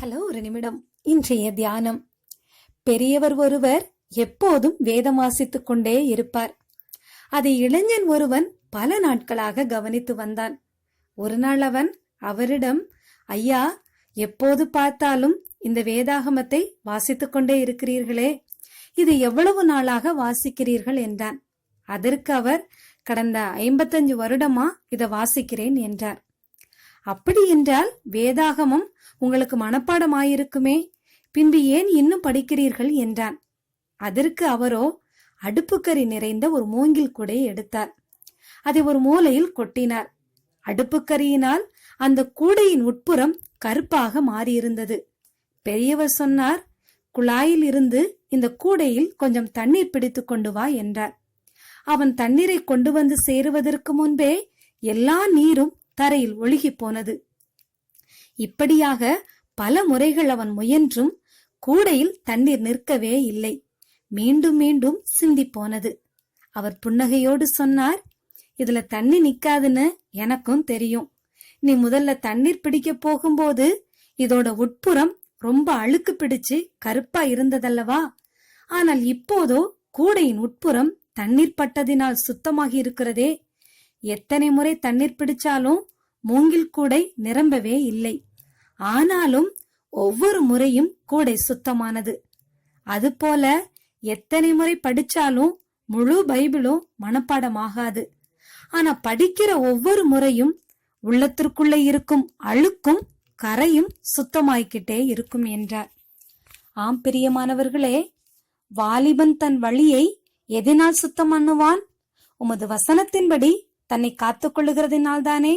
Hello ஒரு நிமிடம். இன்றைய தியானம். பெரியவர் ஒருவர் எப்போதும் வேதம் வாசித்துக் கொண்டே இருப்பார். அதை இளைஞன் ஒருவன் பல நாட்களாக கவனித்து வந்தான். ஒரு நாள் அவன் அவரிடம் ஐயா எப்போது பார்த்தாலும் இந்த வேதாகமத்தை வாசித்துக் கொண்டே இருக்கிறீர்களே? இது எவ்வளவு நாளாக வாசிக்கிறீர்கள்? என்றான். அதற்கு அவர் கடந்த ஐம்பத்தஞ்சு வருடமா இதை வாசிக்கிறேன் என்றார். அப்படி என்றால் வேதாகமம் உங்களுக்கு மனப்பாடமாயிருக்குமே. பின்பு ஏன் இன்னும் படிக்கிறீர்கள் என்றான். அதற்கு அவரோ அடுப்புக்கறி நிறைந்த ஒரு மூங்கில் கூடையை எடுத்தார். அதை ஒரு மூலையில் கொட்டினார். அடுப்புக்கரியினால் அந்த கூடையின் உட்புறம் கருப்பாக மாறியிருந்தது. பெரியவர் சொன்னார் குழாயில் இருந்து இந்த கூடையில் கொஞ்சம் தண்ணீர் பிடித்துக் கொண்டு வா என்றார். அவன் தண்ணீரை கொண்டு வந்து சேருவதற்கு முன்பே எல்லா நீரும் தரையில் ஒழுகிப் போனது. இப்படியாக பல முறைகள் அவன் முயன்றும் கூடையில் தண்ணீர் நிற்கவே இல்லை. மீண்டும் மீண்டும் சிந்தி போனது. அவர் புன்னகையோடு சொன்னார் இதுல தண்ணி நிக்காதுன்னு எனக்கும் தெரியும். நீ முதல்ல தண்ணீர் பிடிக்க போகும்போது இதோட உட்புறம் ரொம்ப அழுக்கு பிடிச்சு கருப்பா இருந்ததல்லவா? ஆனால் இப்போதோ கூடையின் உட்புறம் தண்ணீர் பட்டதினால் சுத்தமாகி இருக்கிறதே. எத்தனை முறை தண்ணீர் பிடிச்சாலும் மூங்கில் கூடை நிரம்பவே இல்லை. ஆனாலும் ஒவ்வொரு முறையும் கூடை சுத்தமானது. அதுபோல எத்தனை முறை படிச்சாலும் முழு பைபிளும் மனப்பாடமாகாது. ஆனா படிக்கிற ஒவ்வொரு முறையும் உள்ளத்திற்குள்ளே இருக்கும் அழுக்கும் கரையும் சுத்தமாய்கிட்டே இருக்கும் என்றார். ஆம் பிரியமானவர்களே வாலிபன் தன் வழியை எதனால் சுத்தம் பண்ணுவான்? உமது வசனத்தின்படி தன்னை காத்துக் கொள்ளுகிறதினால்தானே